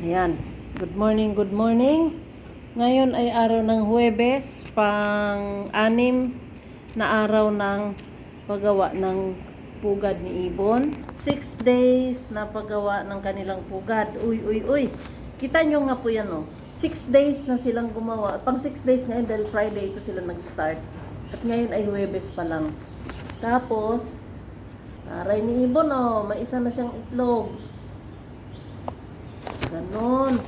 Ayan. Good morning, good morning. Ngayon ay araw ng Huwebes, pang-anim na araw ng paggawa ng pugad ni Ibon. Six days na paggawa ng kanilang pugad. Uy, uy, uy. Kita nyo nga po yan, oh. Six days na silang gumawa. Pang six days ngayon dahil Friday ito sila nag-start. At ngayon ay Huwebes pa lang. Tapos, taray ni Ibon, oh. May isa na siyang itlog. Ganon.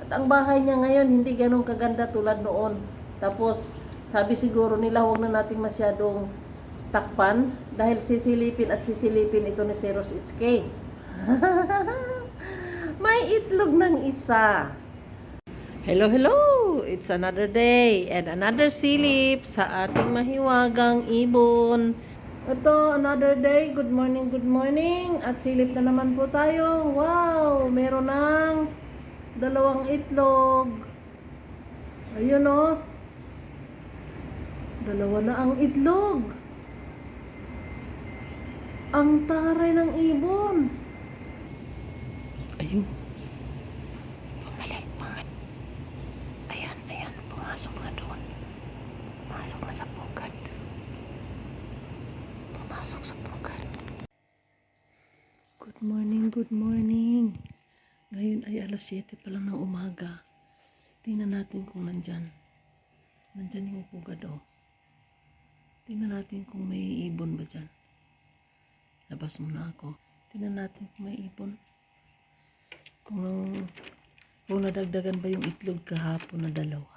At ang bahay niya ngayon, hindi ganon kaganda tulad noon. Tapos, sabi siguro nila, huwag na natin masyadong takpan dahil sisilipin at sisilipin ito ni Zeros HK. May itlog ng isa. Hello, hello! It's another day and another silip sa ating mahiwagang ibon. Ito, another day. Good morning, good morning. At silip na naman po tayo. Wow! Meron ng dalawang itlog. Ayun o. Dalawa na ang itlog. Ang taray ng ibon. Ayun. Bumalik, bumalik. Ayan, ayan. Pumasok na doon. Pumasok na sa pugad. Pumasok sa pugad. Good morning, good morning. Ngayon ay alas 7 pa lang ng umaga. Tingnan natin kung nandyan. Nandyan yung pugad oh. Tingnan natin kung may ibon ba dyan. Labas muna ako. Tingnan natin kung may ibon. Kung, kung nadagdagan ba yung itlog kahapon na dalawa.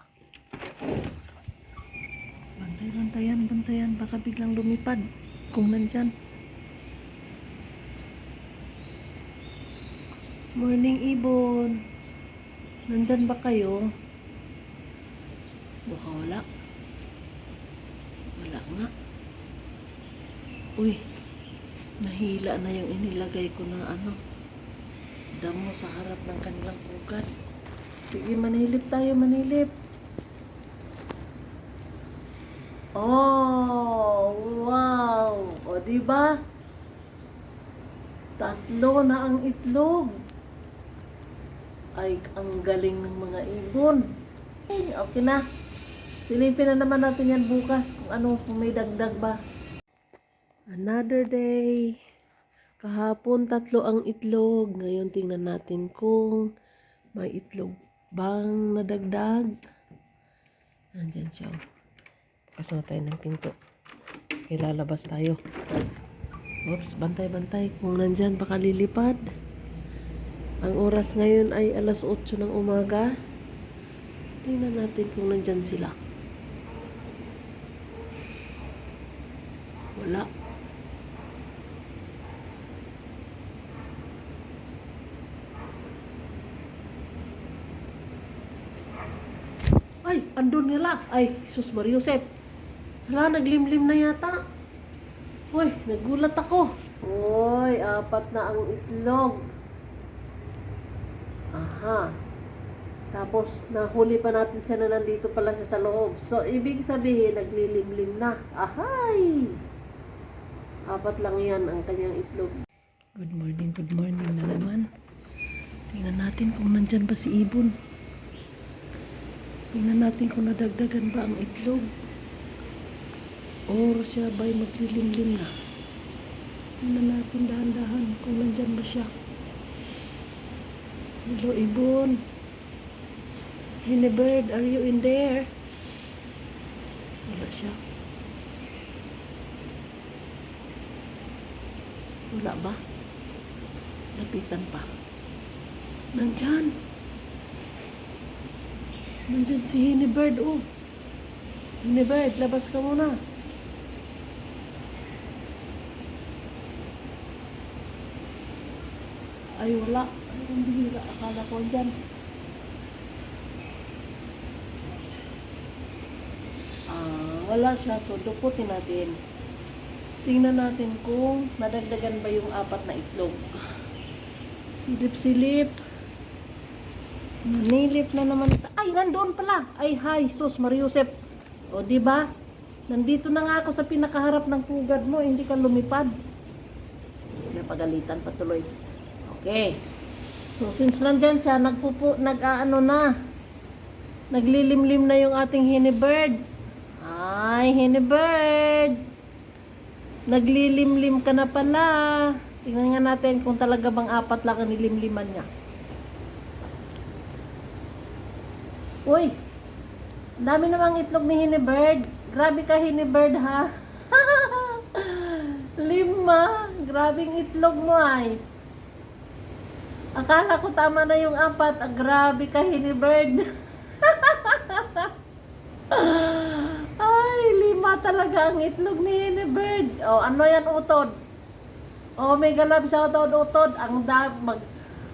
Bantay, bantayan, bantayan. Baka biglang lumipad. Kung nandyan. Morning, Ibon. Nandyan ba kayo? Baka wala. Wala nga. Uy, nahila na yung inilagay ko na ano, damo sa harap ng kanilang pugad. Sige, manilip tayo, manilip. Oh, wow. O, di ba? Tatlo na ang itlog. Ay, ang galing ng mga ibon. Ay, okay na. Silipin na naman natin yan bukas kung ano, kung may dagdag ba. Another day. Kahapon tatlo ang itlog. Ngayon tingnan natin kung may itlog bang nadagdag. Nandyan siya. Bukas na tayo ng pinto. Okay, lalabas tayo. Oops, bantay-bantay. Kung nandyan, baka lilipad. Ang oras ngayon ay alas 8 ng umaga. Tingnan natin kung nandyan sila. Wala. Ay, andun nila. Ay, sus Mariusep. Hala, naglimlim na yata. Uy, nagulat ako. Uy, apat na ang itlog. Aha. Tapos, nahuli pa natin siya na nandito pala siya sa loob. So, ibig sabihin, naglilimlim na. Ahay! Apat lang yan ang kanyang itlog. Good morning, good morning na naman. Tingnan natin kung nandyan ba si Ibon. Tingnan natin kung nadagdagan ba ang itlog. Or siya ba'y maglilimlim na. Tingnan natin dahan-dahan kung nandyan ba siya. Hello, Ibon. Hinebird, are you in there? Wala siya. Wala ba? Lapitan pa. Nandyan. Nandyan si Hinebird, oh. Hinebird, labas ka muna. Ay, wala. Ay, hindi nila akala ko dyan. Ah, wala siya. So, duputin natin. Tingnan natin kung nadagdagan ba yung apat na itlog. Silip-silip. Nanilip na naman. Ay, nandoon pala. Ay, hi, sus, Mariusep. O, di ba? Nandito na nga ako sa pinakaharap ng pugad mo. Hindi ka lumipad. Napagalitan patuloy. Okay. So, since nandyan siya, nagpupu, nag-aano na. Naglilimlim na yung ating hinibird. Ay, hinibird. Naglilimlim ka na pala. Tingnan nga natin kung talaga bang apat lang ang nilimliman niya. Uy! Dami namang itlog ni Hinibird. Grabe ka, Hinibird, ha? Lima. Grabing itlog mo, ay. Akala ko tama na yung apat. Ah, grabe ka, Hinibird. Ay, lima talaga ang itlog ni Hinibird. O, ano yan, utod? O, mega love shoutout, utod. Ang da, mag,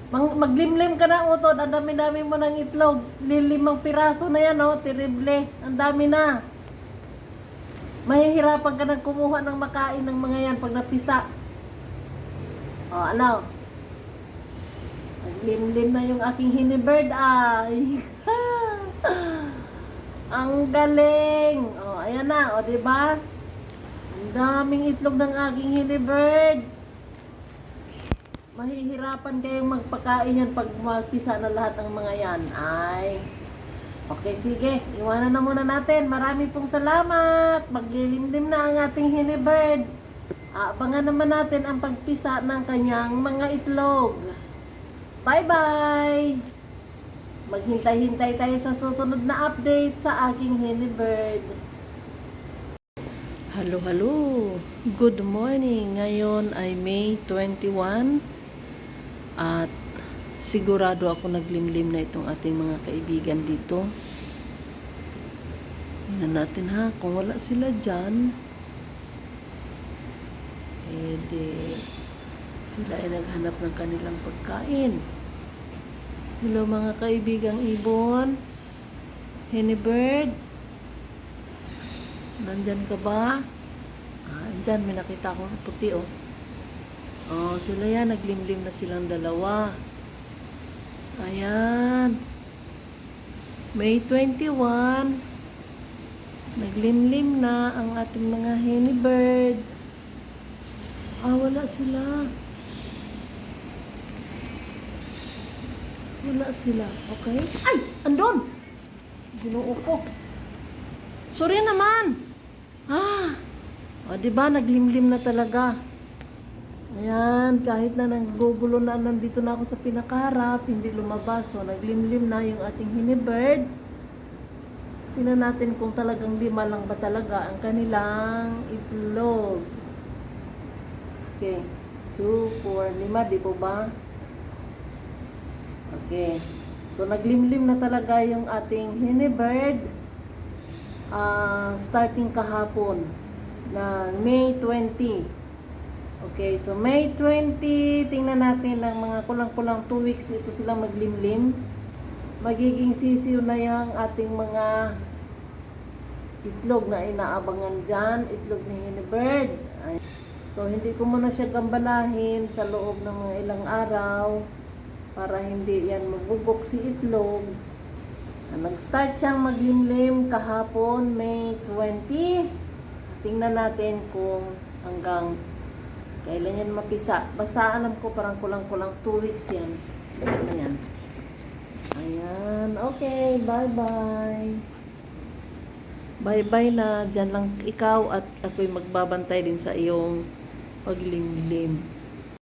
mag, maglimlim ka na, utod. Ang dami-dami mo ng itlog. Lilimang piraso na yan, oh. Terrible. Ang dami na. Mahihirapan ka nang kumuha ng makain ng mga yan pag napisa. O, ano? Maglimlim na yung aking hinibird, ay. Ang galing. O, ayan na, o, di ba? Ang daming itlog ng aking hinibird. Mahihirapan kayong magpakain yan pag magpisa na lahat ng mga yan. Ay. Okay, sige. Iwanan na muna natin. Marami pong salamat. Maglilimlim na ang ating hinibird. Abangan naman natin ang pagpisa ng kanyang mga itlog. Bye-bye! Maghintay-hintay tayo sa susunod na update sa aking hinibird. Hello, hello. Good morning. Ngayon ay May 21 at sigurado ako naglimlim na itong ating mga kaibigan dito. Tingnan natin ha, kung wala sila dyan, eh sila ay naghanap ng kanilang pagkain. Hello mga kaibigang ibon. Henny Nandyan ka ba? Ah, andyan, may nakita akong puti oh. Oh, sila yan, naglimlim na silang dalawa. Ayan. May 21. Naglimlim na ang ating mga henny bird. Ah, wala sila. Wala sila. Okay? Ay! Andun! Ginoo ko. Sorry naman. Ah! O, di ba naglimlim na talaga. Ayan, kahit na nanggugulo na nandito na ako sa pinakaharap, hindi lumabas. So, naglimlim na yung ating hinibird. Tingnan natin kung talagang lima lang ba talaga ang kanilang itlog. Okay. 2, 4, 5, di po ba? Okay. So, naglimlim na talaga yung ating hinibird ah starting kahapon na May 20. Okay, so May 20, tingnan natin lang mga kulang-kulang 2 weeks ito sila maglimlim. Magiging sisiw na yung ating mga itlog na inaabangan dyan, itlog ni hinibird. Ay. So, hindi ko muna siya gambalahin sa loob ng mga ilang araw para hindi yan mabubok si itlog. Ah, Nag-start siyang maglimlim kahapon, May 20. Tingnan natin kung hanggang kailan yan mapisa. Basta alam ko parang kulang-kulang 2 weeks yan. Isa na yan. Ayan. Okay, bye-bye. Bye-bye na. Diyan lang ikaw at ako'y magbabantay din sa iyong paglimlim.